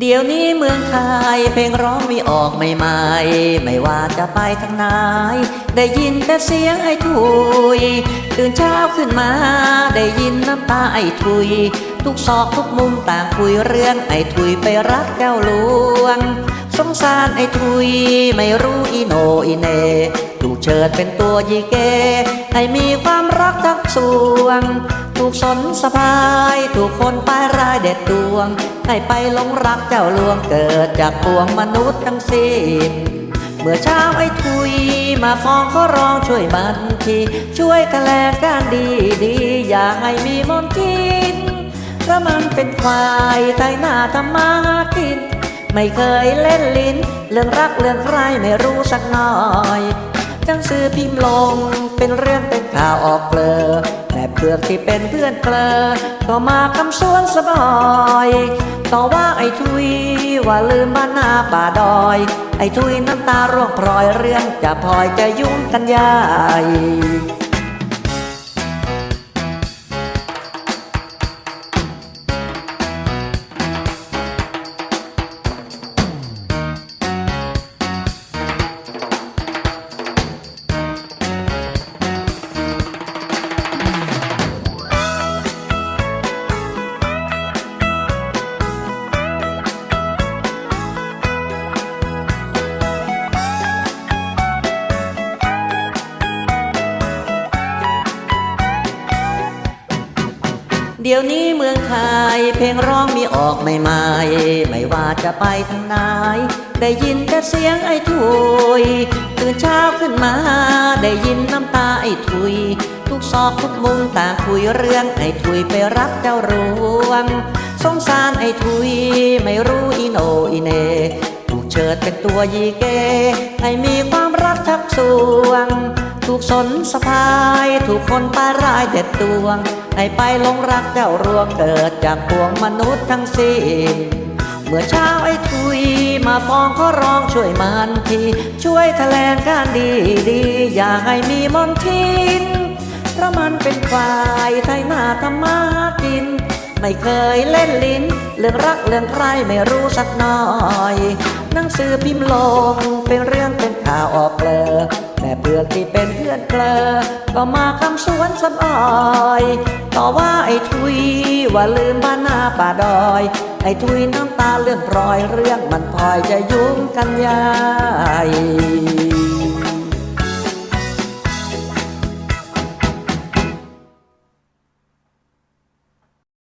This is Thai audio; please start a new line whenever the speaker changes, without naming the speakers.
เดี๋ยวนี้เมืองไทยเพลงร้องมีออกใหม่ๆไม่ว่าจะไปทางไหนได้ยินแต่เสียงไอ้ทุย ตื่นเช้าขึ้นมา ได้ยินน้ำตาไอ้ทุย ทุกซอกทุกมุมต่างคุยเรื่องไอ้ทุยไปรักเจ้าหลวง สงสารไอ้ทุย ไม่รู้อีโนอีเนถูกเชิดเป็นตัวยีเกให้มีความรักทักสวง กสนสะพาย ถูกคนป้ายรายเด็ดดวง ให้ไปหลงรักเจ้าลวงเกิดจากปวงมนุษย์ทั้งสิ้นเมื่อเช้าไอ้ทุย มาฟ้องเขาร้องช่วยมันทีช่วยแถลงการดีดี อย่าให้มีมนทินเพราะมันเป็นควายไทยหน้าทำมากิน ไม่เคยเล่นลิ้น เรื่องรักเรื่องใครไม่รู้สักหน่อยหนังสือพิมพ์ลงเป็นเรื่องเป็นข่าวออกเกลอ แต่เพือกที่เป็นเพื่อนเกลอก็มาคำสวนสบอย ต่อว่าไอ้ทุยว่าลืมบ้านนาป่าดอย ไอ้ทุยน้ำตาร่วงพลอยเรื่องจะพลอยจะยุ่งกันใหญ่ เดี๋ยวนี้เมืองไทยเพลงร้องมีออกใหม่ๆไม่ว่าจะไปทางไหนได้ยินแต่เสียงไอ้ทุยตื่นเช้าขึ้นมา ได้ยินน้ำตาไอ้ทุย ทุกซอกทุกมุมต่างคุยเรื่องไอ้ทุยไปรักเจ้าหลวง สงสารไอ้ทุย ไม่รู้อีโนอีเนถูกเชิดเป็นตัวยีเกให้มีความรักทักสวง ถูกสนสะพาย ถูกคนป้ารายเด็ดดวง ให้ไปหลงรักเจ้ารวงเกิดจากปวงมนุษย์ทั้งสิ้นเมื่อเช้าไอ้ทุยมาฟ้องขาร้องช่วยมันทีช่วยแถลงการดีดีๆอย่าให้มีมนทินเพราะมันเป็นควายไทยหน้าทำมากิน ไม่เคยเล่นลิ้น เรื่องรักเรื่องใครไม่รู้สักหน่อยหนังสือพิมพ์ลงเป็นเรื่องเป็นข่าวออกเกลอแต่เพื่อนที่เป็นเพื่อนเกลอก็มาคำสวนสำออย ต่อว่าไอ้ทุยว่าลืมบ้านนาป่าดอย ไอ้ทุยน้ำตาเลื่อนพลอยเรื่องมันพลอยจะยุ่งกันใหญ่